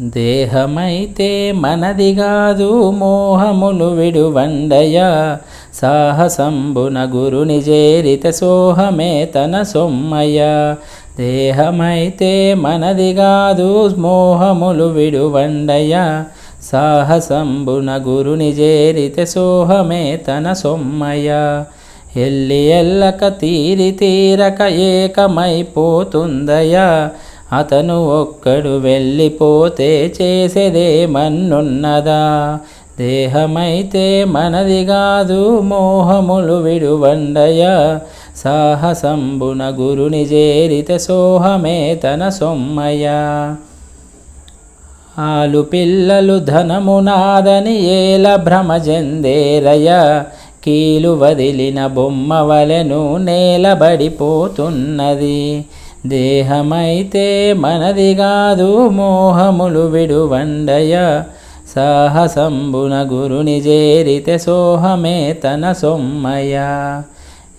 దేహమైతే మనది కాదు మోహములు విడువండయ. సాహసంబున గురుని చేరిత సోహమే తన సొమ్మయ. దేహమైతే మనది కాదు మోహములు విడువండయ. సాహసంబున గురుని చేరిత సోహమే తన సొమ్మయ. ఎల్లి ఎల్లక తీరి తీరక ఏకమైపోతుందయా. అతను ఒక్కడు వెళ్ళిపోతే చేసేదే మన్నున్నదా? దేహమైతే మనది కాదు మోహములు విడువండయ. సాహసంబున గురుని చేరిత సోహమే తన సొమ్మయ. ఆలు పిల్లలు ధనమునాదని ఏల భ్రమ చెందేరయ కీలు వదిలిన బొమ్మ వలెను నేలబడిపోతున్నది దేహమైతే మనది కాదు మోహములు విడువండయ. సాహసంబున గురుని చేరితే సోహమే తన సొమ్మయ.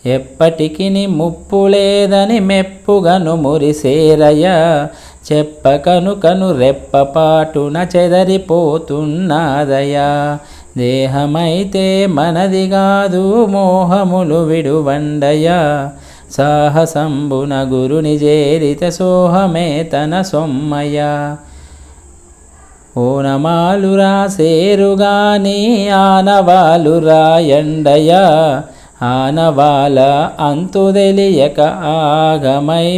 ఎప్పటికి ముప్పు లేదని మెప్పుగను మురిసేరయ చెప్పకను కను రెప్పపాటున చెదరిపోతున్నాదయా. దేహమైతే మనది కాదు మోహములు విడువండయ. సాహసంబున గురుని చేరిత సోహమే తన సొమ్మయ ఓనమాలు రాసేరుగాని ఆనవాలు రాయండయ ఆనవాల అంతు తెలియక ఆగమైపోతారయ్యా.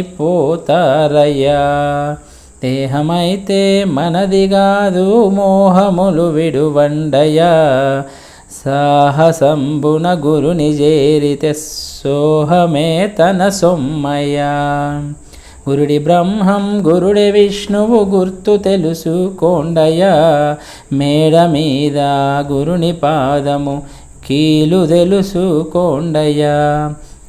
దేహమైతే మనది కాదు మోహములు విడువండయ సాహసంబున గురుని చేరితే సోహమే తన సొమ్మయ గురుడి బ్రహ్మం గురుడి విష్ణువు గుర్తు తెలుసు తెలుసుకోండయ మేడ మీద గురుని పాదము కీలు తెలుసుకోండయ్యా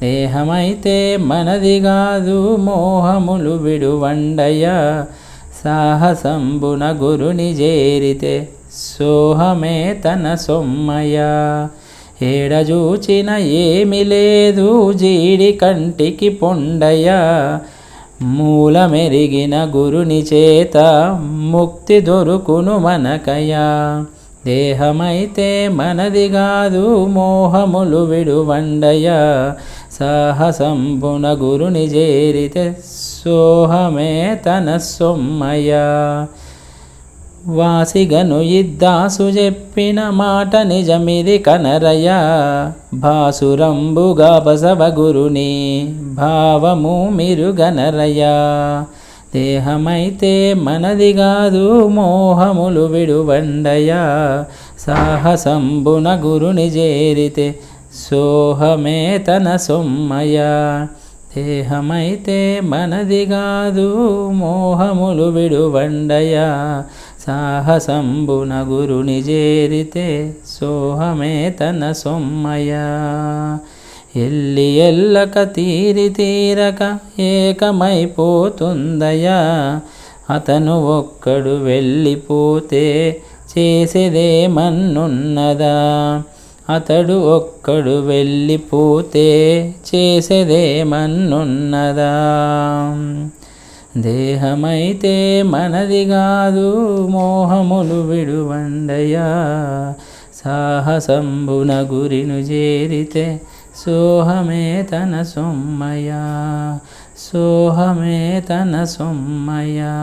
దేహమైతే మనది కాదు మోహములు విడువండయ్యా. సాహసంబున గురుని చేరితే సోహమే తన సొమ్మయ ఏడజూచిన ఏమి లేదు జీడి కంటికి పొండయ మూలమెరిగిన గురుని చేత ముక్తి దొరుకును మనకయా దేహమైతే మనది కాదు మోహములు విడువండయ సాహసంబున గురుని చేరితే సోహమే తన సొమ్మయ వాసిగను ఇద్దాసు చెప్పిన మాట నిజమిది కనరయ భాసురంబుగా బసవ గురుని భావము మిరుగనరయా దేహమైతే మనది కాదు మోహములు విడువండయ సాహసంబున గురుని చేరితే సోహమే తన సొమ్మయ దేహమైతే మనది కాదు మోహములు విడువండయ సాహసంబున గురుని చేరితే సోహమే తన సొమ్మయ ఎల్లి ఎల్లక తీరి తీరక ఏకమైపోతుందయా అతను ఒక్కడు వెళ్ళిపోతే చేసేదేమన్నున్నదా అతడు ఒక్కడు వెళ్ళిపోతే చేసేదేమన్నున్నదా దేహమైతే మనది కాదు మోహములు విడువండయా సాహసంబున గురిను చేరితే సోహమే తన సొమ్మయా సోహమే తన సొమ్మయా